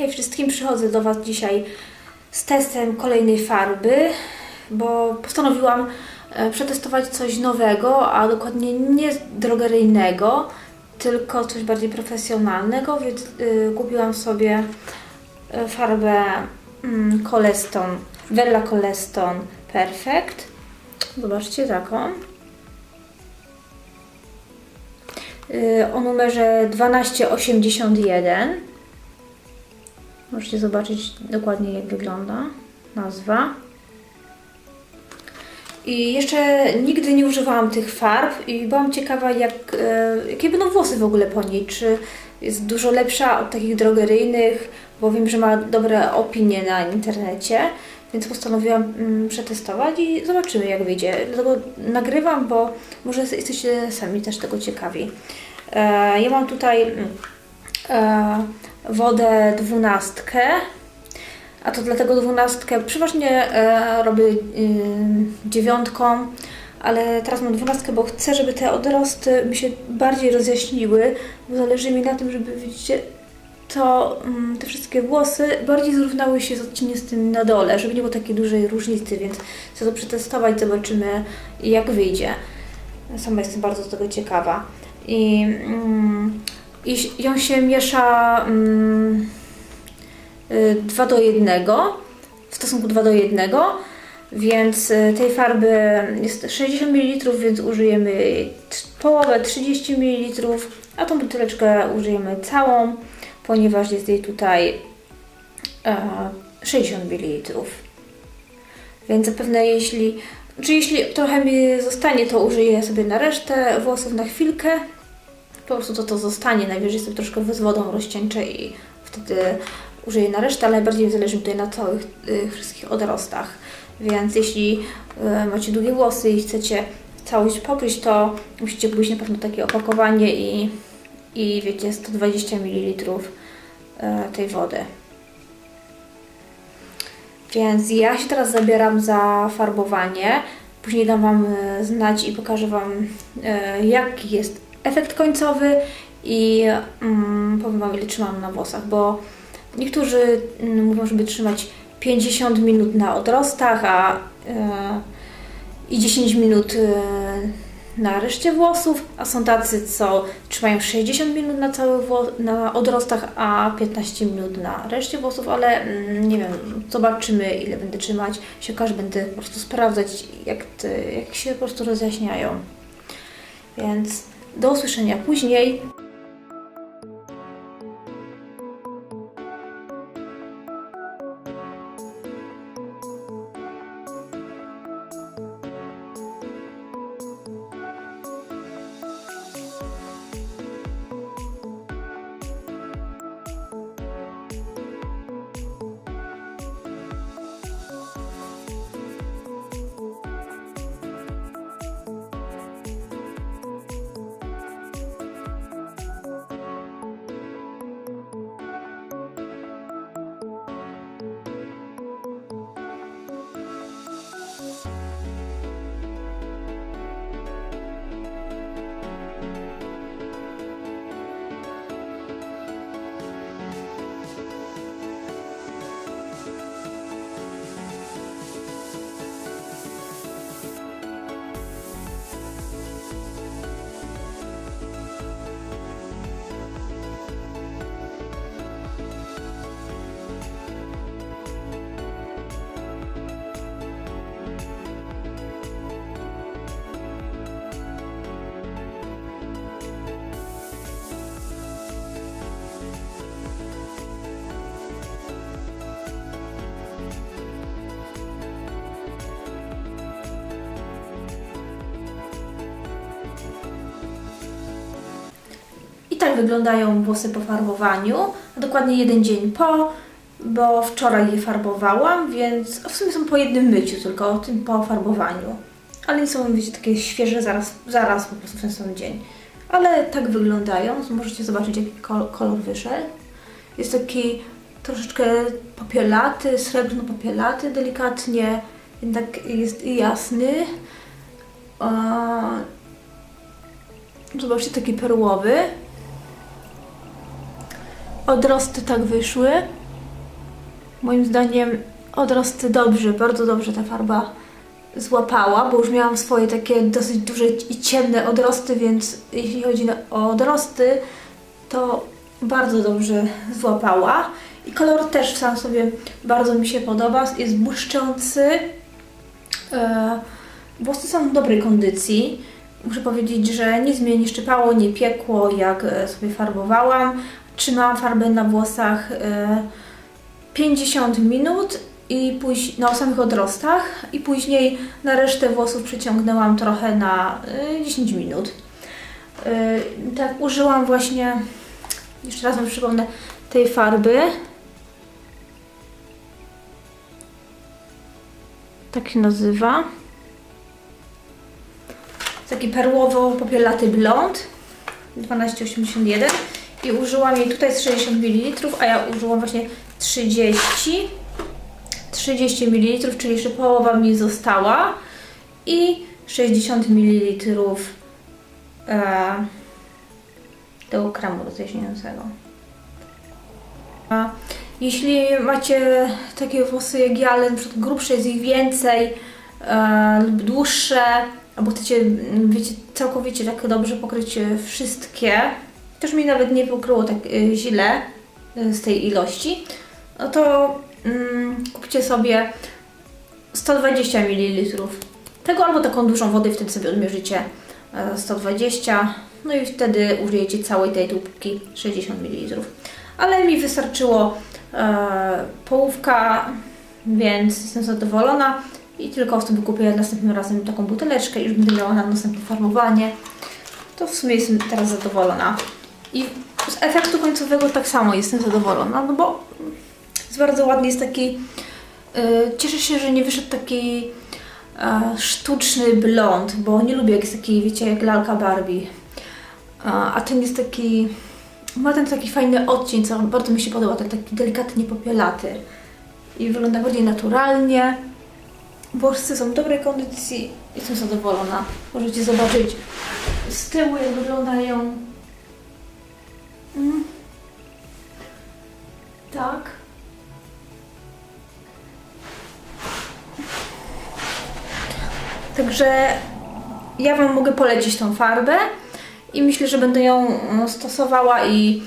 Hej wszystkim, przychodzę do Was dzisiaj z testem kolejnej farby, bo postanowiłam e, przetestować coś nowego, a dokładnie nie drogeryjnego, tylko coś bardziej profesjonalnego, więc y, kupiłam sobie e, farbę mm, Coleston, Vella Coleston Perfect. Zobaczcie taką. O numerze 1281. Możecie zobaczyć dokładnie jak wygląda nazwa. I jeszcze nigdy nie używałam tych farb i byłam ciekawa, jak, e, jakie będą włosy w ogóle po niej. Czy jest dużo lepsza od takich drogeryjnych, bo wiem, że ma dobre opinie na internecie, więc postanowiłam mm, przetestować i zobaczymy, jak wyjdzie. Dlatego nagrywam, bo może jesteście sami też tego ciekawi. E, ja mam tutaj mm, wodę dwunastkę, a to dlatego dwunastkę przeważnie e, robię y, dziewiątką, ale teraz mam dwunastkę, bo chcę, żeby te odrosty mi się bardziej rozjaśniły, bo zależy mi na tym, żeby widzicie, to mm, te wszystkie włosy bardziej zrównały się z odcienistymi na dole, żeby nie było takiej dużej różnicy, więc chcę to przetestować, zobaczymy jak wyjdzie. Sama jestem bardzo tego ciekawa. I, mm, i ją się miesza mm, 2 do 1 w stosunku 2 do 1, więc y, tej farby jest 60 ml, więc użyjemy połowę 30 ml, a tą buteleczkę użyjemy całą, ponieważ jest jej tutaj e, 60 ml. Więc zapewne jeśli, czy jeśli trochę mi zostanie, to użyję sobie na resztę włosów na chwilkę. Po prostu to to zostanie, najwyżej sobie troszkę wodą rozcieńczę i wtedy użyję na resztę, ale najbardziej mi zależy tutaj na całych y, wszystkich odrostach. Więc jeśli y, macie długie włosy i chcecie całość pokryć, to musicie kupić na pewno takie opakowanie i, i wiecie, 120 ml y, tej wody. Więc ja się teraz zabieram za farbowanie. Później dam Wam y, znać i pokażę Wam, y, jaki jest efekt końcowy i mm, powiem Wam, ile trzymam na włosach, bo niektórzy mm, mówią, żeby trzymać 50 minut na odrostach, a e, i 10 minut e, na reszcie włosów, a są tacy, co trzymają 60 minut na całych na odrostach, a 15 minut na reszcie włosów, ale mm, nie wiem, zobaczymy ile będę trzymać. Się okaże, będę po prostu sprawdzać, jak, te, jak się po prostu rozjaśniają. Więc do usłyszenia później. Tak wyglądają włosy po farbowaniu, a dokładnie jeden dzień po, bo wczoraj je farbowałam, więc w sumie są po jednym myciu, tylko o tym po farbowaniu. Ale nie są, wiecie, takie świeże zaraz, zaraz po prostu w ten sam dzień. Ale tak wyglądają, możecie zobaczyć jaki kol- kolor wyszedł. Jest taki troszeczkę popielaty, srebrno-popielaty delikatnie, jednak jest jasny. Zobaczcie, taki perłowy. Odrosty tak wyszły. Moim zdaniem odrosty dobrze, bardzo dobrze ta farba złapała, bo już miałam swoje takie dosyć duże i ciemne odrosty, więc jeśli chodzi o odrosty, to bardzo dobrze złapała. I kolor też sam sobie bardzo mi się podoba, jest błyszczący. E, włosy są w dobrej kondycji. Muszę powiedzieć, że nic mnie nie szczypało, nie piekło, jak e, sobie farbowałam. Trzymałam farbę na włosach e, 50 minut i później na samych odrostach i później na resztę włosów przyciągnęłam trochę na y, 10 minut. Y, tak, użyłam właśnie, jeszcze raz wam przypomnę, tej farby. Tak się nazywa. Taki perłowo-popielaty blond 1281 i użyłam jej tutaj z 60 ml, a ja użyłam właśnie 30 30 ml, czyli jeszcze połowa mi została i 60 ml e, tego kremu rozjaśniającego. A jeśli macie takie włosy jak ja, ale grubsze jest ich więcej e, lub dłuższe, albo chcecie, wiecie, całkowicie tak dobrze pokryć e, wszystkie, też mi nawet nie pokryło tak e, źle e, z tej ilości, no to mm, kupcie sobie 120 ml tego albo taką dużą wodę, wtedy sobie odmierzycie e, 120 no i wtedy użyjecie całej tej tubki 60 ml. Ale mi wystarczyło e, połówka, więc jestem zadowolona i tylko sobie kupię następnym razem taką buteleczkę i już będę miała na następne farbowanie. To w sumie jestem teraz zadowolona. I z efektu końcowego tak samo jestem zadowolona, no bo jest bardzo ładny, jest taki... y, cieszę się, że nie wyszedł taki e, sztuczny blond, bo nie lubię jak jest taki, wiecie, jak lalka Barbie. A, a ten jest taki... Ma ten taki fajny odcień, co bardzo mi się podoba, ten taki delikatnie popielaty. I wygląda bardziej naturalnie. Włosy są w dobrej kondycji. Jestem zadowolona. Możecie zobaczyć z tyłu, jak wyglądają. Mm. Tak. Także ja Wam mogę polecić tą farbę i myślę, że będę ją mm, stosowała i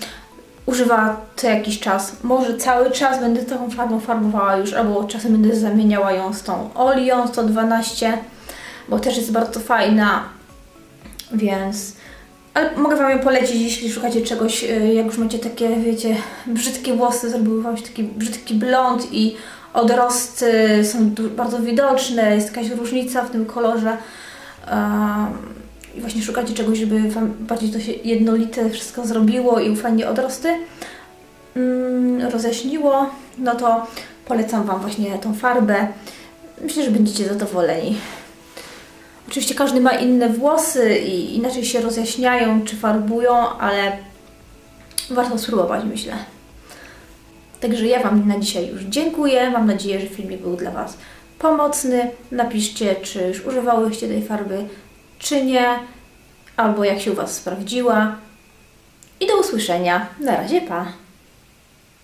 używała co jakiś czas. Może cały czas będę tą farbą farbowała już, albo czasem będę zamieniała ją z tą Olią 112, bo też jest bardzo fajna, więc... Ale mogę Wam ją polecić, jeśli szukacie czegoś, y, jak już macie takie, wiecie, brzydkie włosy, zrobiły Wam się taki brzydki blond i odrosty są bardzo widoczne, jest jakaś różnica w tym kolorze. I właśnie szukacie czegoś, żeby Wam bardziej to się jednolite wszystko zrobiło i fajnie odrosty mm, roześniło, no to polecam Wam właśnie tą farbę. Myślę, że będziecie zadowoleni. Oczywiście każdy ma inne włosy i inaczej się rozjaśniają czy farbują, ale warto spróbować, myślę. Także ja Wam na dzisiaj już dziękuję. Mam nadzieję, że filmik był dla Was pomocny. Napiszcie, czy już używałyście tej farby, czy nie, albo jak się u Was sprawdziła. I do usłyszenia. Na razie, pa!